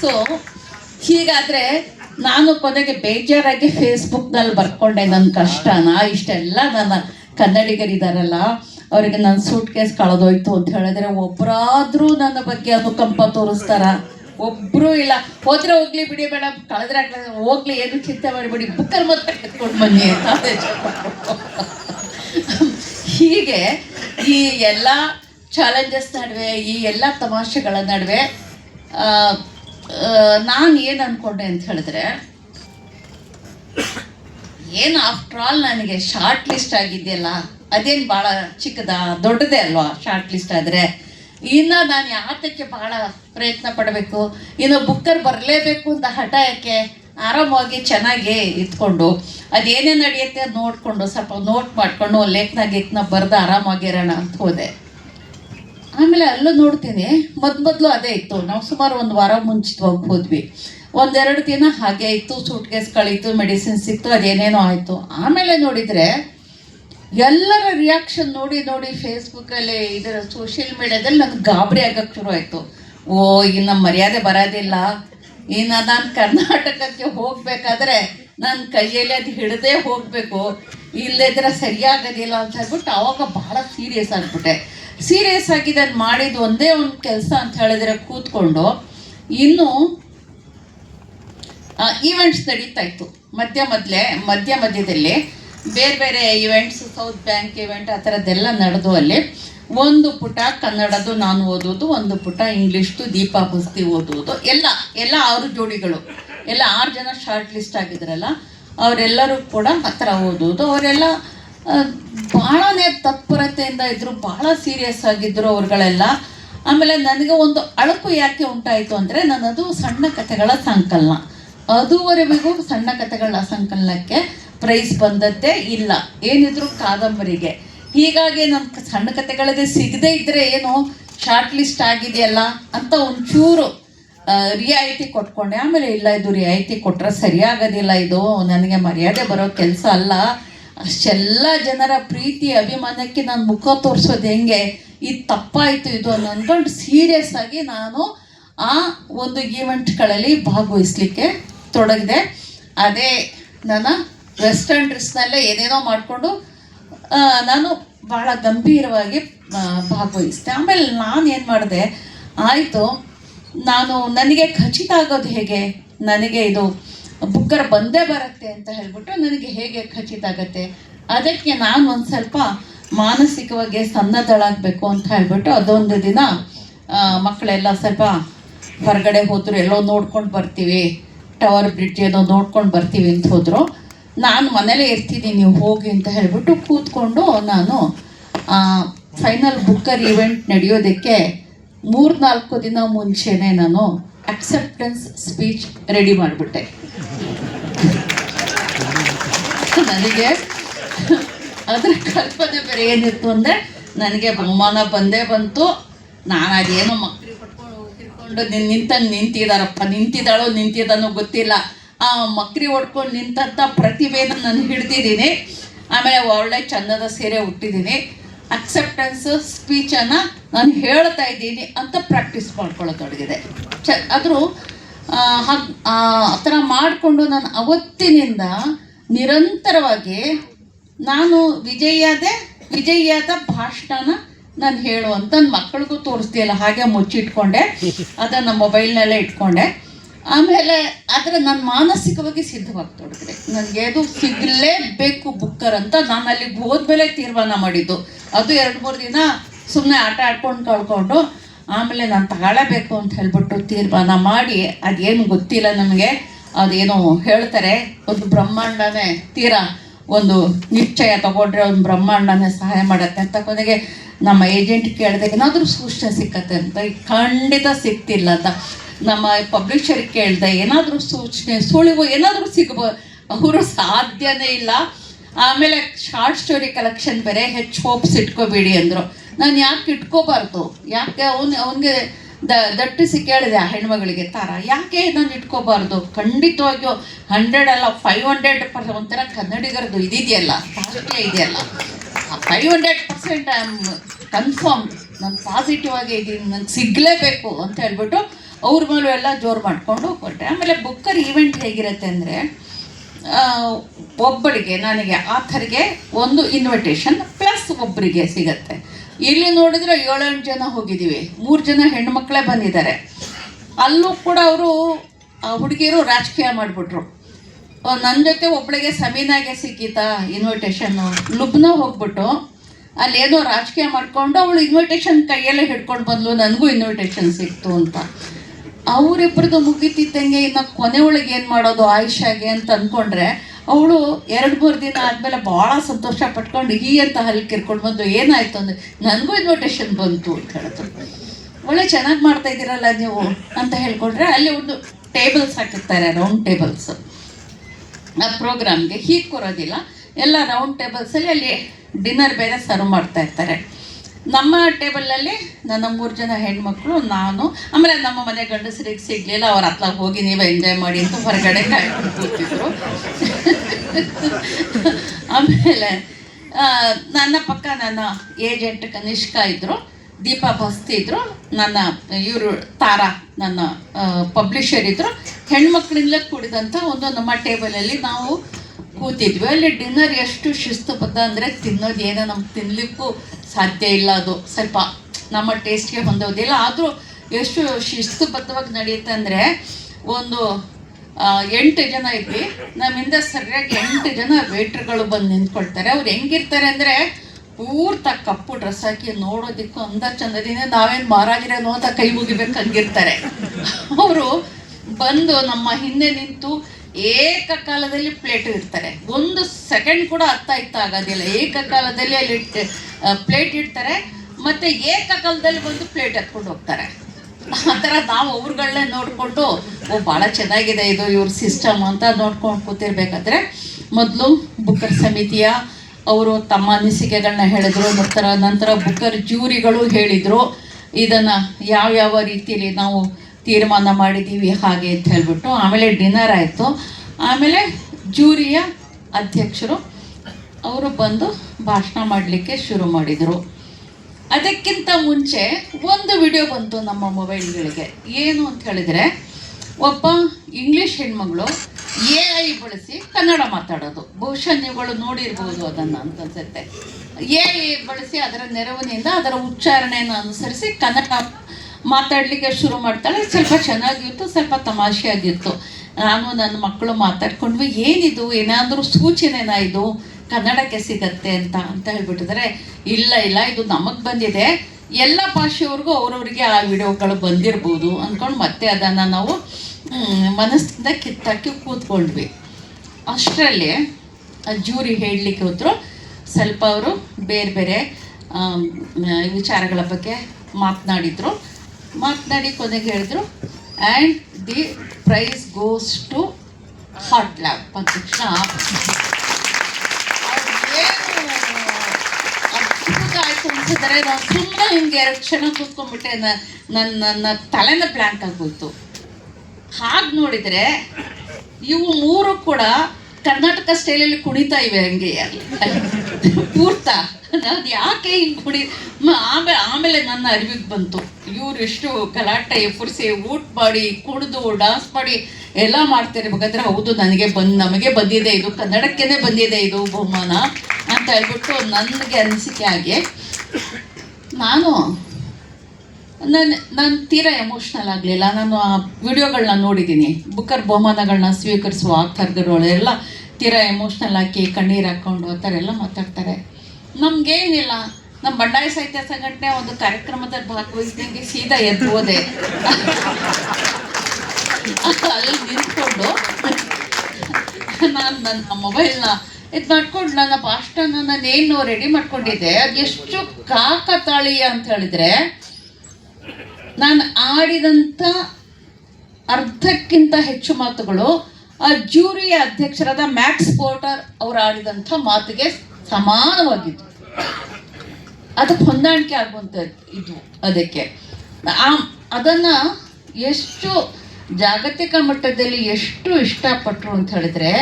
[SPEAKER 1] ಸೊ ಹೀಗಾದ್ರೆ ನಾನು ಕೊನೆಗೆ ಬೇಜಾರಾಗಿ ಫೇಸ್ಬುಕ್ನಲ್ಲಿ ಬರ್ಕೊಂಡೆ ನನ್ನ ಕಷ್ಟನ, ಇಷ್ಟೆಲ್ಲ ನನ್ನ ಕನ್ನಡಿಗರಿದಾರಲ್ಲ, ಅವರಿಗೆ ನನ್ನ ಸೂಟ್ ಕೇಸ್ ಕಳೆದೋಯ್ತು ಅಂತ ಹೇಳಿದ್ರೆ ಒಬ್ಬರಾದ್ರೂ ನನ್ನ ಬಗ್ಗೆ ಅನುಕಂಪ ತೋರಿಸ್ತಾರ? ಒಬ್ರು ಇಲ್ಲ. ಹೋದ್ರೆ ಹೋಗ್ಲಿ ಬಿಡಿ ಮೇಡಮ್. ಕಳೆದ್ರೆ ಹೋಗ್ಲಿ, ಏನು ಚಿಂತೆ ಮಾಡಿಬಿಡಿ. ಬುಕ್ಕರ್ ಮತ್ತೆ ಎತ್ಕೊಂಡು ಬನ್ನಿ ಅಂತ ಹೀಗೆ ಈ ಎಲ್ಲ ಚಾಲೆಂಜಸ್ ನಡುವೆ, ಈ ಎಲ್ಲ ತಮಾಷೆಗಳ ನಡುವೆ ನಾನು ಏನು ಅಂದ್ಕೊಂಡೆ ಅಂತ ಹೇಳಿದ್ರೆ, ಏನು ಆಫ್ಟರ್ ಆಲ್ ನನಗೆ ಶಾರ್ಟ್ ಲಿಸ್ಟ್ ಆಗಿದೆಯಲ್ಲ, ಅದೇನು ಭಾಳ ಚಿಕ್ಕದ? ದೊಡ್ಡದೇ ಅಲ್ವಾ ಶಾರ್ಟ್ ಲಿಸ್ಟ್ ಆದರೆ? ಇನ್ನು ನಾನು ಯಾತಕ್ಕೆ ಬಹಳ ಪ್ರಯತ್ನ ಪಡಬೇಕು? ಇನ್ನು ಬುಕ್ಕರ್ ಬರಲೇಬೇಕು ಅಂತ ಹಠ ಯಾಕೆ? ಆರಾಮವಾಗಿ ಚೆನ್ನಾಗಿ ಇದ್ಕೊಂಡು, ಅದೇನೇ ನಡೆಯುತ್ತೆ ನೋಡಿಕೊಂಡು, ಸ್ವಲ್ಪ ನೋಟ್ ಮಾಡಿಕೊಂಡು ಲೇಖನ ಗೀಕ್ನ ಬರೆದು ಆರಾಮಾಗಿರೋಣ ಅಂತ ಹೋದೆ. ಆಮೇಲೆ ಅಲ್ಲೂ ನೋಡ್ತೀನಿ, ಮೊದ್ ಮೊದಲು ಅದೇ ಇತ್ತು. ನಾವು ಸುಮಾರು ಒಂದು ವಾರ ಮುಂಚಿತವಾಗಿ ಹೋದ್ವಿ. ಒಂದೆರಡು ದಿನ ಹಾಗೆ ಇತ್ತು ಸೂಟ್ ಕೇಸ್ ಕಳೀತು ಮೆಡಿಸಿನ್ ಸಿಕ್ತು ಅದೇನೇನೋ ಆಯಿತು. ಆಮೇಲೆ ನೋಡಿದರೆ ಎಲ್ಲರ ರಿಯಾಕ್ಷನ್ ನೋಡಿ ನೋಡಿ ಫೇಸ್ಬುಕ್ಕಲ್ಲಿ ಇದರ ಸೋಷಿಯಲ್ ಮೀಡಿಯಾದಲ್ಲಿ ನನಗೆ ಗಾಬರಿ ಆಗಕ್ಕೆ ಶುರು ಆಯಿತು. ಓ ನಮ್ಮ ಮರ್ಯಾದೆ ಬರೋದಿಲ್ಲ. ಇನ್ನು ನಾನು ಕರ್ನಾಟಕಕ್ಕೆ ಹೋಗಬೇಕಾದ್ರೆ ನನ್ನ ಕೈಯಲ್ಲಿ ಅದು ಹಿಡದೇ ಹೋಗಬೇಕು. ಇಲ್ಲದ್ರೆ ಸರಿಯಾಗೋದಿಲ್ಲ ಅಂತ ಹೇಳ್ಬಿಟ್ಟು ಆವಾಗ ಬಹಳ ಸೀರಿಯಸ್ ಆಗಿಬಿಟ್ಟೆ. ಸೀರಿಯಸ್ ಆಗಿ ನಾನು ಮಾಡಿದ ಒಂದೇ ಒಂದು ಕೆಲಸ ಅಂತ ಹೇಳಿದ್ರೆ ಕೂತ್ಕೊಂಡು ಇನ್ನು ಈವೆಂಟ್ಸ್ ನಡೀತಾ ಇತ್ತು. ಮಧ್ಯ ಮೊದಲೇ, ಮಧ್ಯ ಮಧ್ಯದಲ್ಲಿ ಬೇರೆ ಬೇರೆ ಇವೆಂಟ್ಸ್ ಸೌತ್ ಬ್ಯಾಂಕ್ ಇವೆಂಟ್ ಆ ಥರದ್ದೆಲ್ಲ ನಡೆದು ಅಲ್ಲಿ ಒಂದು ಪುಟ ಕನ್ನಡದ್ದು ನಾನು ಓದೋದು ಒಂದು ಪುಟ ಇಂಗ್ಲೀಷ್ದು ದೀಪಾ ಬಸ್ತಿ ಓದುವುದು. ಎಲ್ಲ ಎಲ್ಲ ಆರು ಜೋಡಿಗಳು. ಎಲ್ಲ ಆರು ಜನ ಶಾರ್ಟ್ ಲಿಸ್ಟ್ ಆಗಿದ್ರಲ್ಲ, ಅವರೆಲ್ಲರೂ ಕೂಡ ಓದುವುದು. ಓದೋದು ಅವರೆಲ್ಲ ಭಾಳನೇ ತತ್ಪರತೆಯಿಂದ ಇದ್ದರು ಭಾಳ ಸೀರಿಯಸ್ ಆಗಿದ್ದರು ಅವ್ರುಗಳೆಲ್ಲ. ಆಮೇಲೆ ನನಗೆ ಒಂದು ಅಳಕು ಯಾಕೆ ಉಂಟಾಯಿತು ಅಂದರೆ, ನನ್ನದು ಸಣ್ಣ ಕಥೆಗಳ ಸಂಕಲನ. ಅದುವರೆಗೂ ಸಣ್ಣ ಕಥೆಗಳ ಸಂಕಲನಕ್ಕೆ ಪ್ರೈಸ್ ಬಂದದ್ದೇ ಇಲ್ಲ. ಏನಿದ್ರು ಕಾದಂಬರಿಗೆ. ಹೀಗಾಗಿ ನಮ್ಮ ಸಣ್ಣ ಕಥೆಗಳದೇ ಸಿಗದೇ ಇದ್ದರೆ ಏನು ಶಾರ್ಟ್ ಲಿಸ್ಟ್ ಆಗಿದೆಯಲ್ಲ ಅಂತ ಒಂಚೂರು ರಿಯಾಯಿತಿ ಕೊಟ್ಕೊಂಡೆ. ಆಮೇಲೆ ಇಲ್ಲ, ಇದು ರಿಯಾಯಿತಿ ಕೊಟ್ಟರೆ ಸರಿಯಾಗೋದಿಲ್ಲ ಇದು, ನನಗೆ ಮರ್ಯಾದೆ ಬರೋ ಕೆಲಸ ಅಲ್ಲ. ಅಷ್ಟೆಲ್ಲ ಜನರ ಪ್ರೀತಿ, ಅಭಿಮಾನಕ್ಕೆ ನಾನು ಮುಖ ತೋರಿಸೋದು ಹೆಂಗೆ? ಇದು ತಪ್ಪಾಯಿತು ಇದು ಅನ್ನೋ ಅಂದ್ಕೊಂಡು ಸೀರಿಯಸ್ ಆಗಿ ನಾನು ಆ ಒಂದು ಈವೆಂಟ್ಗಳಲ್ಲಿ ಭಾಗವಹಿಸ್ಲಿಕ್ಕೆ ತೊಡಗಿದೆ ಅದೇ ನನ್ನ ವೆಸ್ಟರ್ನ್ ಡ್ರೆಸ್ನಲ್ಲೇ ಏನೇನೋ ಮಾಡಿಕೊಂಡು ನಾನು ಭಾಳ ಗಂಭೀರವಾಗಿ ಭಾಗವಹಿಸಿದೆ. ಆಮೇಲೆ ನಾನು ಏನು ಮಾಡಿದೆ, ಆಯಿತು, ನಾನು ನನಗೆ ಖಚಿತ ಆಗೋದು ಹೇಗೆ? ನನಗೆ ಇದು ಬುಕ್ಕರ್ ಬಂದೇ ಬರುತ್ತೆ ಅಂತ ಹೇಳ್ಬಿಟ್ಟು ನನಗೆ ಹೇಗೆ ಖಚಿತ ಆಗುತ್ತೆ? ಅದಕ್ಕೆ ನಾನು ಒಂದು ಸ್ವಲ್ಪ ಮಾನಸಿಕವಾಗಿ ಸನ್ನದ್ಧಳಾಗಬೇಕು ಅಂತ ಹೇಳ್ಬಿಟ್ಟು ಅದೊಂದು ದಿನ ಮಕ್ಕಳೆಲ್ಲ ಸ್ವಲ್ಪ ಹೊರಗಡೆ ಹೋದ್ರು, ಎಲ್ಲೋ ನೋಡ್ಕೊಂಡು ಬರ್ತೀವಿ, ಟವರ್ ಬ್ರಿಡ್ಜ್ ಏನೋ ನೋಡ್ಕೊಂಡು ಬರ್ತೀವಿ ಅಂತ ಹೋದರು. ನಾನು ಮನೇಲೇ ಇರ್ತಿದ್ದೀನಿ ಹೋಗಿ ಅಂತ ಹೇಳಿಬಿಟ್ಟು ಕೂತ್ಕೊಂಡು ನಾನು ಫೈನಲ್ ಬುಕ್ಕರ್ ಇವೆಂಟ್ ನಡೆಯೋದಕ್ಕೆ ಮೂರ್ನಾಲ್ಕು ದಿನ ಮುಂಚೆನೇ ನಾನು ಅಕ್ಸೆಪ್ಟೆನ್ಸ್ ಸ್ಪೀಚ್ ರೆಡಿ ಮಾಡಿಬಿಟ್ಟೆ. ನನಗೆ ಅದರ ಕಲ್ಪನೆ ಬೇರೆ ಏನಿತ್ತು ಅಂದರೆ, ನನಗೆ ಬಹುಮಾನ ಬಂದೇ ಬಂತು. ನಾನು ಅದೇನೋ ಮಕ್ಕಳಿಗೆ ಹಿಡ್ಕೊಂಡು ನಿಂತ ನಿಂತಂಗೆ ನಿಂತಿದಾರಪ್ಪ, ನಿಂತಿದ್ದಾಳೋ ನಿಂತಿದ್ದಾನೋ ಗೊತ್ತಿಲ್ಲ. ಆ ಮಕ್ರಿ ಹೊಡ್ಕೊಂಡು ನಿಂತಂಥ ಪ್ರತಿಭೆನ ನಾನು ಹಿಡ್ದಿದ್ದೀನಿ. ಆಮೇಲೆ ಒಳ್ಳೆ ಚಂದದ ಸೀರೆ ಹುಟ್ಟಿದ್ದೀನಿ ಅಕ್ಸೆಪ್ಟೆನ್ಸ್ ಸ್ಪೀಚನ್ನು ನಾನು ಹೇಳ್ತಾ ಇದ್ದೀನಿ ಅಂತ ಪ್ರಾಕ್ಟೀಸ್ ಮಾಡ್ಕೊಳ್ಳೋದೊಡಗಿದೆ ಚ, ಆದರೂ, ಆ ಥರ ಮಾಡಿಕೊಂಡು ನಾನು ಅವತ್ತಿನಿಂದ ನಿರಂತರವಾಗಿ ನಾನು ವಿಜಯಾದೆ ವಿಜಯಾದ ಭಾಷಣನ ನಾನು ಹೇಳುವಂತ ಮಕ್ಕಳಿಗೂ ತೋರಿಸ್ತಿಲ್ಲ ಹಾಗೆ ಮುಚ್ಚಿಟ್ಕೊಂಡೆ. ಅದನ್ನು ಮೊಬೈಲ್ನಲ್ಲೇ ಇಟ್ಕೊಂಡೆ. ಆಮೇಲೆ ಆದರೆ ನಾನು ಮಾನಸಿಕವಾಗಿ ಸಿದ್ಧವಾಗ್ತೊಡಗಿದೆ. ನನಗೆ ಅದು ಸಿಗಲೇಬೇಕು ಬುಕ್ಕರ್ ಅಂತ ನಾನು ಅಲ್ಲಿಗೆ ಹೋದ್ಮೇಲೆ ತೀರ್ಮಾನ ಮಾಡಿದ್ದು. ಅದು ಎರಡು ಮೂರು ದಿನ ಸುಮ್ಮನೆ ಆಟ ಆಡ್ಕೊಂಡು ಕಳ್ಕೊಂಡು ಆಮೇಲೆ ನಾನು ತಗೊಳ್ಳಬೇಕು ಅಂತ ಹೇಳ್ಬಿಟ್ಟು ತೀರ್ಮಾನ ಮಾಡಿ, ಅದೇನು ಗೊತ್ತಿಲ್ಲ ನಮಗೆ ಅದೇನು ಹೇಳ್ತಾರೆ, ಒಂದು ಬ್ರಹ್ಮಾಂಡನೇ ತೀರಾ ಒಂದು ನಿಶ್ಚಯ ತಗೊಂಡ್ರೆ ಒಂದು ಬ್ರಹ್ಮಾಂಡನೇ ಸಹಾಯ ಮಾಡತ್ತೆ ಅಂತ ಕೊನೆಗೆ ನಮ್ಮ ಏಜೆಂಟ್ ಕೇಳಿದಾಗ ಏನಾದರೂ ಸೂಚನೆ ಸಿಕ್ಕತ್ತೆ ಅಂತ. ಖಂಡಿತ ಸಿಗ್ತಿಲ್ಲ ಅಂತ. ನಮ್ಮ ಪಬ್ಲಿಷರ್ ಕೇಳಿದೆ, ಏನಾದರೂ ಸೂಚನೆ, ಸುಳಿವು ಏನಾದರೂ ಸಿಗಬೋ ಅವರು ಸಾಧ್ಯನೇ ಇಲ್ಲ. ಆಮೇಲೆ ಶಾರ್ಟ್ ಸ್ಟೋರಿ ಕಲೆಕ್ಷನ್ ಬೇರೆ ಹೆಚ್ಚು ಹೋಪ್ಸ್ ಇಟ್ಕೋಬೇಡಿ ಅಂದರು. ನಾನು ಯಾಕೆ ಇಟ್ಕೋಬಾರ್ದು? ಯಾಕೆ ಅವನು, ಅವನಿಗೆ ದ, ದಟ್ಟಿಸಿ ಕೇಳಿದೆ ಆ ಹೆಣ್ಮಗಳಿಗೆ ತಾರ. ಯಾಕೆ ನಾನು ಇಟ್ಕೋಬಾರ್ದು? ಖಂಡಿತವಾಗಿಯೂ ಹಂಡ್ರೆಡ್ ಅಲ್ಲ ಫೈವ್ ಹಂಡ್ರೆಡ್ ಪರ್ಸೆಂಟ್ ಒಂಥರ ಕನ್ನಡಿಗರದು ಇದಿದೆಯಲ್ಲ, ಸಾಧ್ಯ ಇದೆಯಲ್ಲ. Five hundred percent I am confirm ನಾನು ಪಾಸಿಟಿವ್ ಆಗಿ ಇದ್ದೀನಿ ನನಗೆ ಸಿಗಲೇಬೇಕು ಅಂತ ಹೇಳ್ಬಿಟ್ಟು ಅವ್ರ ಮೇಲೂ ಎಲ್ಲ ಜೋರು ಮಾಡಿಕೊಂಡು ಕೊಟ್ಟೆ ಆಮೇಲೆ ಬುಕ್ಕರ್ ಈವೆಂಟ್ ಹೇಗಿರುತ್ತೆ ಅಂದರೆ ಒಬ್ಬಳಿಗೆ, ನನಗೆ ಆಥರ್ಗೆ ಒಂದು ಇನ್ವಿಟೇಷನ್ ಪ್ಲಸ್ ಒಬ್ಬರಿಗೆ ಸಿಗತ್ತೆ. ಇಲ್ಲಿ ನೋಡಿದ್ರೆ ಏಳೆಂಟು ಜನ ಹೋಗಿದ್ದೀವಿ. ಮೂರು ಜನ ಹೆಣ್ಮಕ್ಳೇ ಬಂದಿದ್ದಾರೆ. ಅಲ್ಲೂ ಕೂಡ ಅವರು ಹುಡುಗಿಯರು ರಾಜಕೀಯ ಮಾಡಿಬಿಟ್ರು. ನನ್ನ ಜೊತೆ ಒಬ್ಬಳಿಗೆ ಸಮೀನಾಗೆ ಸಿಕ್ಕಿತಾ ಇನ್ವಿಟೇಷನ್ನು ಲುಬ್ನ ಹೋಗ್ಬಿಟ್ಟು ಅಲ್ಲೇನೋ ರಾಜಕೀಯ ಮಾಡಿಕೊಂಡು ಅವಳು ಇನ್ವಿಟೇಷನ್ ಕೈಯಲ್ಲೇ ಹಿಡ್ಕೊಂಡು ಬಂದಳು ನನಗೂ ಇನ್ವಿಟೇಷನ್ ಸಿಕ್ತು ಅಂತ. ಅವರಿಬ್ಬರದು ಮುಗಿತಿದ್ದಂಗೆ ಇನ್ನು ಕೊನೆ ಒಳಗೆ ಏನು ಮಾಡೋದು ಆಯುಷಾಗೆ ಅಂತ ಅಂದ್ಕೊಂಡ್ರೆ ಅವಳು ಎರಡು ಮೂರು ದಿನ ಆದಮೇಲೆ ಭಾಳ ಸಂತೋಷ ಪಟ್ಕೊಂಡು ಹೀ ಅಂತ ಹಲ್ಲಿ ಕಿರ್ಕೊಂಡು ಬಂದು ಏನಾಯ್ತು ಅಂದರೆ, ನನಗೂ ಇನ್ವಿಟೇಷನ್ ಬಂತು ಅಂತ ಹೇಳಿದ್ರು. ಒಳ್ಳೆ ಚೆನ್ನಾಗಿ ಮಾಡ್ತಾ ಇದ್ದೀರಲ್ಲ ನೀವು ಅಂತ ಹೇಳ್ಕೊಂಡ್ರೆ, ಅಲ್ಲಿ ಒಂದು ಟೇಬಲ್ಸ್ ಹಾಕಿರ್ತಾರೆ ರೌಂಡ್ ಟೇಬಲ್ಸ್ ಆ ಪ್ರೋಗ್ರಾಮ್ಗೆ ಹೀಗೆ ಕೊರೋದಿಲ್ಲ ಎಲ್ಲ ರೌಂಡ್ ಟೇಬಲ್ಸಲ್ಲಿ ಅಲ್ಲಿ ಡಿನ್ನರ್ ಬೇರೆ ಸರ್ವ್ ಮಾಡ್ತಾ ಇರ್ತಾರೆ. ನಮ್ಮ ಟೇಬಲಲ್ಲಿ ನನ್ನ ಮೂರು ಜನ ಹೆಣ್ಮಕ್ಳು, ನಾನು, ಆಮೇಲೆ ನಮ್ಮ ಮನೆ ಗಂಡಸರಿಗೆ ಸಿಗಲಿಲ್ಲ ಅವ್ರ ಹತ್ರ ಹೋಗಿ ನೀವೇ ಎಂಜಾಯ್ ಮಾಡಿ ಅಂತ ಹೊರಗಡೆ ಕೂತಿದ್ರು. ಆಮೇಲೆ ನನ್ನ ಪಕ್ಕ ನನ್ನ ಏಜೆಂಟ್ ಕನಿಷ್ಕ ಇದ್ದರು ದೀಪಾ ಬಸ್ತಿ ಇದ್ರು, ನನ್ನ, ಇವರು ತಾರಾ, ನನ್ನ ಪಬ್ಲಿಷರ್ ಇದ್ದರು ಹೆಣ್ಮಕ್ಳಿಂದಲೇ ಕೂಡಿದಂಥ ಒಂದು ನಮ್ಮ ಟೇಬಲಲ್ಲಿ ನಾವು ಕೂತಿದ್ವಿ. ಅಲ್ಲಿ ಡಿನ್ನರ್ ಎಷ್ಟು ಶಿಸ್ತುಬದ್ಧ ಅಂದರೆ ತಿನ್ನೋದು ಏನೋ ನಮ್ಗೆ ತಿನ್ನಲಿಕ್ಕೂ ಸಾಧ್ಯ ಇಲ್ಲ ಅದು. ಸ್ವಲ್ಪ ನಮ್ಮ ಟೇಸ್ಟ್ಗೆ ಹೊಂದೋದಿಲ್ಲ ಆದರೂ ಎಷ್ಟು ಶಿಸ್ತುಬದ್ಧವಾಗಿ ನಡೆಯುತ್ತೆ ಅಂದರೆ ಒಂದು ಎಂಟು ಜನ ಇದ್ವಿ ನಮ್ಮಿಂದ ಸರಿಯಾಗಿ ಎಂಟು ಜನ ವೇಟ್ರ್ಗಳು ಬಂದು ನಿಂತ್ಕೊಳ್ತಾರೆ. ಅವ್ರು ಹೆಂಗಿರ್ತಾರೆ ಅಂದರೆ ಪೂರ್ತ ಕಪ್ಪು ಡ್ರೆಸ್ ಹಾಕಿ ನೋಡೋದಕ್ಕೂ ಅಂದ ಚಂದದಿಂದ ನಾವೇನು ಮಹಾರಾಜರೇನೋ ಅಂತ ಕೈ ಮುಗಿಬೇಕು ಹಂಗಿರ್ತಾರೆ. ಅವರು ಬಂದು ನಮ್ಮ ಹಿಂದೆ ನಿಂತು ಏಕಕಾಲದಲ್ಲಿ ಪ್ಲೇಟ್ ಇರ್ತಾರೆ ಒಂದು ಸೆಕೆಂಡ್ ಕೂಡ ಅರ್ಥ ಇತ್ತ ಆಗೋದಿಲ್ಲ. ಏಕಕಾಲದಲ್ಲಿ ಅಲ್ಲಿ ಪ್ಲೇಟ್ ಇಡ್ತಾರೆ, ಮತ್ತೆ ಏಕಕಾಲದಲ್ಲಿ ಬಂದು ಪ್ಲೇಟ್ ಎತ್ಕೊಂಡು ಹೋಗ್ತಾರೆ. ಆ ಥರ ನಾವು ಅವ್ರುಗಳನ್ನೇ ನೋಡಿಕೊಂಡು, ಓ, ಭಾಳ ಚೆನ್ನಾಗಿದೆ ಇದು ಇವ್ರ ಸಿಸ್ಟಮ್ ಅಂತ ನೋಡ್ಕೊಂಡು ಕೂತಿರ್ಬೇಕಾದ್ರೆ, ಮೊದಲು ಬುಕ್ಕರ್ ಸಮಿತಿಯ ಅವರು ತಮ್ಮ ಅನಿಸಿಕೆಗಳನ್ನ ಹೇಳಿದ್ರು, ನಂತರ ನಂತರ ಬುಕ್ಕರ್ ಜ್ಯೂರಿಗಳು ಹೇಳಿದರು. ಇದನ್ನು ಯಾವ್ಯಾವ ರೀತಿಯಲ್ಲಿ ನಾವು ತೀರ್ಮಾನ ಮಾಡಿದ್ದೀವಿ ಹಾಗೆ ಅಂತ ಹೇಳ್ಬಿಟ್ಟು ಆಮೇಲೆ ಡಿನ್ನರ್ ಆಯಿತು. ಆಮೇಲೆ ಜೂರಿಯ ಅಧ್ಯಕ್ಷರು ಅವರು ಬಂದು ಭಾಷಣ ಮಾಡಲಿಕ್ಕೆ ಶುರು ಮಾಡಿದರು. ಅದಕ್ಕಿಂತ ಮುಂಚೆ ಒಂದು ವಿಡಿಯೋ ಬಂತು ನಮ್ಮ ಮೊಬೈಲ್ಗಳಿಗೆ ಏನು ಅಂತ ಹೇಳಿದರೆ, ಒಬ್ಬ ಇಂಗ್ಲೀಷ್ ಹೆಣ್ಮಗಳು ಎ ಐ ಬಳಸಿ ಕನ್ನಡ ಮಾತಾಡೋದು. ಬಹುಶಃ ನೀವುಗಳು ನೋಡಿರ್ಬೋದು ಅದನ್ನು ಅಂತ ಅನ್ಸುತ್ತೆ. ಎ ಐ ಬಳಸಿ ಅದರ ನೆರವಿನಿಂದ ಅದರ ಉಚ್ಚಾರಣೆಯನ್ನು ಅನುಸರಿಸಿ ಕನ್ನಡ ಮಾತಾಡಲಿಕ್ಕೆ ಶುರು ಮಾಡ್ತಾಳೆ. ಸ್ವಲ್ಪ ಚೆನ್ನಾಗಿತ್ತು, ಸ್ವಲ್ಪ ತಮಾಷೆಯಾಗಿತ್ತು ನಾನು ನನ್ನ ಮಕ್ಕಳು ಮಾತಾಡ್ಕೊಂಡ್ವಿ, ಏನಿದು, ಏನಾದರೂ ಸೂಚನೆನಾ ಇದು? ಕನ್ನಡಕ್ಕೆ ಸಿಗತ್ತೆ ಅಂತ ಅಂತ ಹೇಳ್ಬಿಟ್ಟಿದ್ರೆ ಇಲ್ಲ ಇಲ್ಲ, ಇದು ನಮಗೆ ಬಂದಿದೆ. ಎಲ್ಲ ಭಾಷೆಯವ್ರಿಗೂ ಅವ್ರವ್ರಿಗೆ ಆ ವಿಡಿಯೋಗಳು ಬಂದಿರ್ಬೋದು ಅಂದ್ಕೊಂಡು ಮತ್ತೆ ಅದನ್ನು ನಾವು ಮನಸ್ಸಿಂದ ಕಿತ್ತಾಕಿ ಕೂತ್ಕೊಂಡ್ವಿ. ಅಷ್ಟರಲ್ಲಿ ಜೂರಿ ಹೇಳಲಿಕ್ಕೆ ಹೋದ್ರು. ಸ್ವಲ್ಪ ಅವರು ಬೇರೆ ಬೇರೆ ವಿಚಾರಗಳ ಬಗ್ಗೆ ಮಾತನಾಡಿದರು. ಮಾತನಾಡಿ ಕೊನೆಗೆ ಹೇಳಿದ್ರು. And the prize goes to hot lab ತಕ್ಷಣ ಅದ್ಭುತ ಆಯ್ತು ಅನ್ಸಿದ್ರೆ ನಾನು ಸುಮ್ಮನೆ ಹಿಂಗೆ ಎರಡು ಕ್ಷಣ ಕೂತ್ಕೊಂಡ್ಬಿಟ್ಟೆ ನನ್ನ ನನ್ನ ತಲೆನ ಬ್ಲ್ಯಾಂಕ್ ಆಗೋಯ್ತು ಹಾಗೆ ನೋಡಿದರೆ ಇವು ಮೂರು ಕೂಡ ಕರ್ನಾಟಕ ಸ್ಟೈಲಲ್ಲಿ ಕುಣಿತಾ ಇವೆ ಹಂಗೆ. ಪೂರ್ತ. ಅದು ಯಾಕೆ ಹಿಂಗೆ ಕುಡಿ ಆಮೇಲೆ ಆಮೇಲೆ ನನ್ನ ಅರಿವಿಗೆ ಬಂತು. ಇವ್ರು ಎಷ್ಟು ಗಲಾಟೆ, ಎಫರ್ಸಿ, ಊಟ ಮಾಡಿ, ಕುಡಿದು ಡಾನ್ಸ್ ಮಾಡಿ ಎಲ್ಲ ಮಾಡ್ತಿರ್ಬೇಕಾದ್ರೆ ಹೌದು, ನನಗೆ ಬಂದು ನಮಗೆ ಬಂದಿದೆ ಇದು ಕನ್ನಡಕ್ಕೇ ಬಂದಿದೆ ಇದು ಬಹುಮಾನ ಅಂತ ಹೇಳ್ಬಿಟ್ಟು ನನಗೆ ಅನಿಸಿಕೆ ಆಗಿ ನಾನು ನಾನು ನಾನು ತೀರಾ ಎಮೋಷ್ನಲ್ ಆಗಲಿಲ್ಲ. ನಾನು ಆ ವಿಡಿಯೋಗಳನ್ನ ನೋಡಿದ್ದೀನಿ ಬುಕ್ಕರ್ ಬಹುಮಾನಗಳನ್ನ ಸ್ವೀಕರಿಸುವ ಆಥರ್ಗಳು ಎಲ್ಲ ತೀರಾ ಎಮೋಷ್ನಲ್ ಹಾಕಿ ಕಣ್ಣೀರು ಹಾಕ್ಕೊಂಡು ಆ ಥರ ಎಲ್ಲ ಮಾತಾಡ್ತಾರೆ. ನಮಗೇನಿಲ್ಲ ನಮ್ಮ ಬಂಡಾಯ ಸಾಹಿತ್ಯ ಸಂಘಟನೆ ಒಂದು ಕಾರ್ಯಕ್ರಮದಲ್ಲಿ ಭಾಗವಹಿಸಿದಂಗೆ ಸೀದಾ ಎದ್ದು ಹೋದೆ. ಅಲ್ಲಿ ನಿಂತ್ಕೊಂಡು ನಾನು ನನ್ನ ಮೊಬೈಲ್ನ ಇದು ಮಾಡ್ಕೊಂಡು ನನ್ನ ನಾನು ಏನು ರೆಡಿ ಮಾಡ್ಕೊಂಡಿದ್ದೆ, ಅದು ಎಷ್ಟು ಕಾಕತಾಳೀಯ ಅಂತ ಹೇಳಿದ್ರೆ, ನಾನು ಆಡಿದಂಥ ಅರ್ಧಕ್ಕಿಂತ ಹೆಚ್ಚು ಮಾತುಗಳು, ಆ ಜ್ಯೂರಿಯ ಅಧ್ಯಕ್ಷರಾದ ಮ್ಯಾಕ್ಸ್ ಪೋರ್ಟರ್ ಅವರು ಆಡಿದಂಥ ಮಾತಿಗೆ ಸಮಾನವಾಗಿದ್ದು. ಅದಕ್ಕೆ ಹೊಂದಾಣಿಕೆ ಆಗುವಂತ ಇದು ಅದಕ್ಕೆ. ಆ ಅದನ್ನ ಎಷ್ಟು ಜಾಗತಿಕ ಮಟ್ಟದಲ್ಲಿ ಎಷ್ಟು ಇಷ್ಟಪಟ್ಟರು ಅಂತ ಹೇಳಿದ್ರೆ,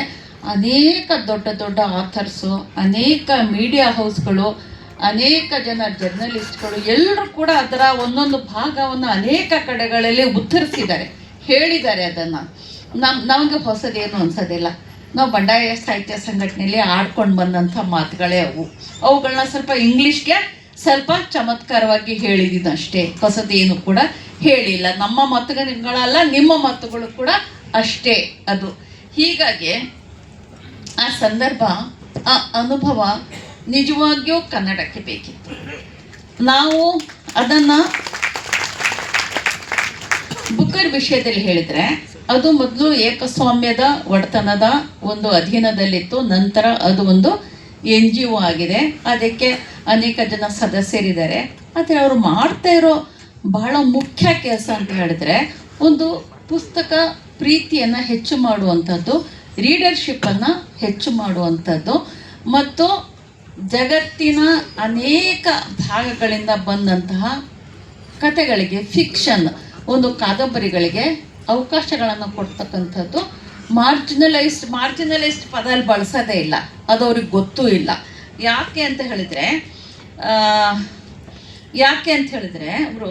[SPEAKER 1] ಅನೇಕ ದೊಡ್ಡ ದೊಡ್ಡ ಆಥರ್ಸು ಅನೇಕ ಮೀಡಿಯಾ ಹೌಸ್ಗಳು ಅನೇಕ ಜನ ಜರ್ನಲಿಸ್ಟ್ಗಳು ಎಲ್ಲರೂ ಕೂಡ ಅದರ ಒಂದೊಂದು ಭಾಗವನ್ನು ಅನೇಕ ಕಡೆಗಳಲ್ಲಿ ಉತ್ತರಿಸಿದ್ದಾರೆ, ಹೇಳಿದ್ದಾರೆ ಅದನ್ನು. ನಮ್, ನಮಗೆ ಹೊಸದೇನು ಅನ್ಸೋದಿಲ್ಲ. ನಾವು ಬಂಡಾಯ ಸಾಹಿತ್ಯ ಸಂಘಟನೆಯಲ್ಲಿ ಆಡ್ಕೊಂಡು ಬಂದಂಥ ಮಾತುಗಳೇ ಅವು. ಅವುಗಳನ್ನ ಸ್ವಲ್ಪ ಇಂಗ್ಲೀಷ್ಗೆ ಸ್ವಲ್ಪ ಚಮತ್ಕಾರವಾಗಿ ಹೇಳಿದ್ದೀನಿ ಅಷ್ಟೇ ಹೊಸದೇನು ಕೂಡ ಹೇಳಿಲ್ಲ. ನಮ್ಮ ಮತಗಳಲ್ಲ ನಿಮ್ಮ ಮತಗಳು ಕೂಡ ಅಷ್ಟೇ ಅದು. ಹೀಗಾಗಿ ಆ ಸಂದರ್ಭ, ಆ ಅನುಭವ ನಿಜವಾಗಿಯೂ ಕನ್ನಡಕ್ಕೆ ಬೇಕಿತ್ತು. ನಾವು ಅದನ್ನು ಬುಕ್ಕರ್ ವಿಷಯದಲ್ಲಿ ಹೇಳಿದರೆ ಅದು ಮೊದಲು ಏಕಸ್ವಾಮ್ಯದ ಒಡೆತನದ ಒಂದು ಅಧೀನದಲ್ಲಿತ್ತು, ನಂತರ ಅದು ಒಂದು ಎನ್ ಜಿ ಒ ಆಗಿದೆ. ಅದಕ್ಕೆ ಅನೇಕ ಜನ ಸದಸ್ಯರಿದ್ದಾರೆ. ಆದರೆ ಅವರು ಮಾಡ್ತಾ ಇರೋ ಬಹಳ ಮುಖ್ಯ ಕೆಲಸ ಅಂತ ಹೇಳಿದ್ರೆ ಒಂದು ಪುಸ್ತಕ ಪ್ರೀತಿಯನ್ನು ಹೆಚ್ಚು ಮಾಡುವಂಥದ್ದು, ರೀಡರ್ಶಿಪ್ಪನ್ನು ಹೆಚ್ಚು ಮಾಡುವಂಥದ್ದು, ಮತ್ತು ಜಗತ್ತಿನ ಅನೇಕ ಭಾಗಗಳಿಂದ ಬಂದಂತಹ ಕತೆಗಳಿಗೆ ಫಿಕ್ಷನ್ ಒಂದು ಕಾದಂಬರಿಗಳಿಗೆ ಅವಕಾಶಗಳನ್ನು ಕೊಡ್ತಕ್ಕಂಥದ್ದು. ಮಾರ್ಜಿನಲೈಸ್ಡ್ ಮಾರ್ಜಿನಲೈಸ್ಡ್ ಪದ ಅಲ್ಲಿ ಬಳಸೋದೇ ಇಲ್ಲ. ಅದು ಅವ್ರಿಗೆ ಗೊತ್ತೂ ಇಲ್ಲ. ಯಾಕೆ ಅಂತ ಹೇಳಿದರೆ ಯಾಕೆ ಅಂತ ಹೇಳಿದರೆ ಅವರು